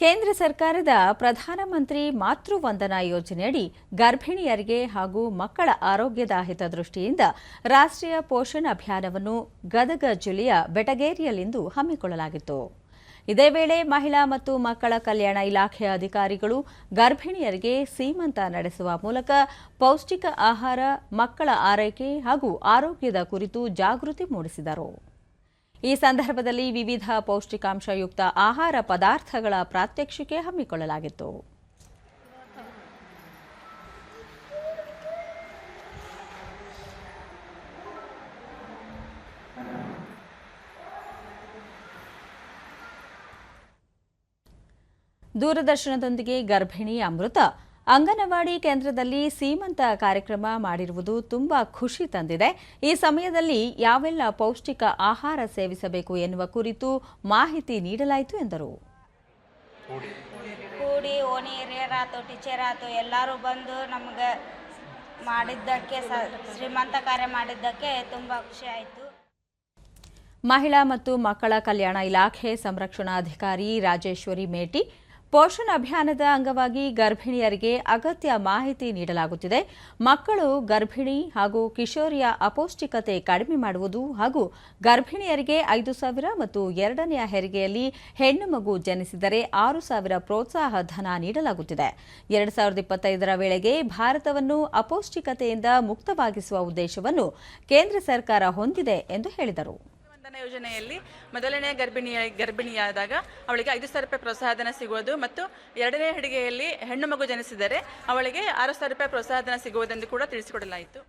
ಕೇಂದ್ರ ಸರ್ಕಾರದ ಪ್ರಧಾನಮಂತ್ರಿ ಮಾತೃ ವಂದನಾ ಯೋಜನೆಯಡಿ ಗರ್ಭಿಣಿಯರಿಗೆ ಹಾಗೂ ಮಕ್ಕಳ ಆರೋಗ್ಯದ ಹಿತದೃಷ್ಟಿಯಿಂದ ರಾಷ್ಟ್ರೀಯ ಪೋಷಣ್ ಅಭಿಯಾನವನ್ನು ಗದಗ ಜಿಲ್ಲೆಯ ಬೆಟಗೇರಿಯಲ್ಲಿಂದು ಹಮ್ಮಿಕೊಳ್ಳಲಾಗಿತ್ತು. ಇದೇ ವೇಳೆ ಮಹಿಳಾ ಮತ್ತು ಮಕ್ಕಳ ಕಲ್ಯಾಣ ಇಲಾಖೆಯ ಅಧಿಕಾರಿಗಳು ಗರ್ಭಿಣಿಯರಿಗೆ ಸೀಮಂತ ನಡೆಸುವ ಮೂಲಕ ಪೌಷ್ಟಿಕ ಆಹಾರ, ಮಕ್ಕಳ ಆರೈಕೆ ಹಾಗೂ ಆರೋಗ್ಯದ ಕುರಿತು ಜಾಗೃತಿ ಮೂಡಿಸಿದರು. ಈ ಸಂದರ್ಭದಲ್ಲಿ ವಿವಿಧ ಪೌಷ್ಟಿಕಾಂಶಯುಕ್ತ ಆಹಾರ ಪದಾರ್ಥಗಳ ಪ್ರಾತ್ಯಕ್ಷಿಕೆ ಹಮ್ಮಿಕೊಳ್ಳಲಾಗಿತ್ತು. ದೂರದರ್ಶನದೊಂದಿಗೆ ಗರ್ಭಿಣಿ ಅಮೃತ ಅಂಗನವಾಡಿ ಕೇಂದ್ರದಲ್ಲಿ ಸೀಮಂತ ಕಾರ್ಯಕ್ರಮ ಮಾಡಿರುವುದು ತುಂಬಾ ಖುಷಿ ತಂದಿದೆ. ಈ ಸಮಯದಲ್ಲಿ ಯಾವೆಲ್ಲ ಪೌಷ್ಟಿಕ ಆಹಾರ ಸೇವಿಸಬೇಕು ಎನ್ನುವ ಕುರಿತು ಮಾಹಿತಿ ನೀಡಲಾಯಿತು ಎಂದರು. ಕೂಡಿ ಓಣಿ ಹಿರಿಯರಾತು ಟೀಚರ್ ಆತು ಎಲ್ಲರೂ ಬಂದು ನಮಗೆ ಮಾಡಿದ್ದಕ್ಕೆ ಶ್ರೀಮಂತ ಕಾರ್ಯ ಮಾಡಿದ್ದಕ್ಕೆ ತುಂಬಾ ಖುಷಿ ಆಯಿತು. ಮಹಿಳಾ ಮತ್ತು ಮಕ್ಕಳ ಕಲ್ಯಾಣ ಇಲಾಖೆ ಸಂರಕ್ಷಣಾಧಿಕಾರಿ ರಾಜೇಶ್ವರಿ ಮೇಟಿ ಪೋಷಣ್ ಅಭಿಯಾನದ ಅಂಗವಾಗಿ ಗರ್ಭಿಣಿಯರಿಗೆ ಅಗತ್ಯ ಮಾಹಿತಿ ನೀಡಲಾಗುತ್ತಿದೆ. ಮಕ್ಕಳು ಗರ್ಭಿಣಿ ಹಾಗೂ ಕಿಶೋರಿಯ ಅಪೌಷ್ಟಿಕತೆ ಕಡಿಮೆ ಮಾಡುವುದು ಹಾಗೂ ಗರ್ಭಿಣಿಯರಿಗೆ ಐದು ಸಾವಿರ ಮತ್ತು ಎರಡನೆಯ ಹೆರಿಗೆಯಲ್ಲಿ ಹೆಣ್ಣು ಮಗು ಜನಿಸಿದರೆ ಆರು ಸಾವಿರ ಪ್ರೋತ್ಸಾಹ ಧನ ನೀಡಲಾಗುತ್ತಿದೆ. ಎರಡು ಸಾವಿರದ ಇಪ್ಪತ್ತೈದರ ವೇಳೆಗೆ ಭಾರತವನ್ನು ಅಪೌಷ್ಟಿಕತೆಯಿಂದ ಮುಕ್ತವಾಗಿಸುವ ಉದ್ದೇಶವನ್ನು ಕೇಂದ್ರ ಸರ್ಕಾರ ಹೊಂದಿದೆ ಎಂದು ಹೇಳಿದರು. ವಂದನಾ ಯೋಜನೆಯಲ್ಲಿ ಮೊದಲನೇ ಗರ್ಭಿಣಿಯ ಗರ್ಭಿಣಿಯಾದಾಗ ಅವಳಿಗೆ ಐದು ಸಾವಿರ ರೂಪಾಯಿ ಪ್ರೋತ್ಸಾಹಧನ ಸಿಗುವುದು ಮತ್ತು ಎರಡನೇ ಹೆಡಿಗೆಯಲ್ಲಿ ಹೆಣ್ಣು ಮಗು ಜನಿಸಿದರೆ ಅವಳಿಗೆ ಆರು ಸಾವಿರ ರೂಪಾಯಿ ಪ್ರೋತ್ಸಾಹಧನ ಸಿಗುವುದೆಂದು ಕೂಡ ತಿಳಿಸಿಕೊಡಲಾಯಿತು.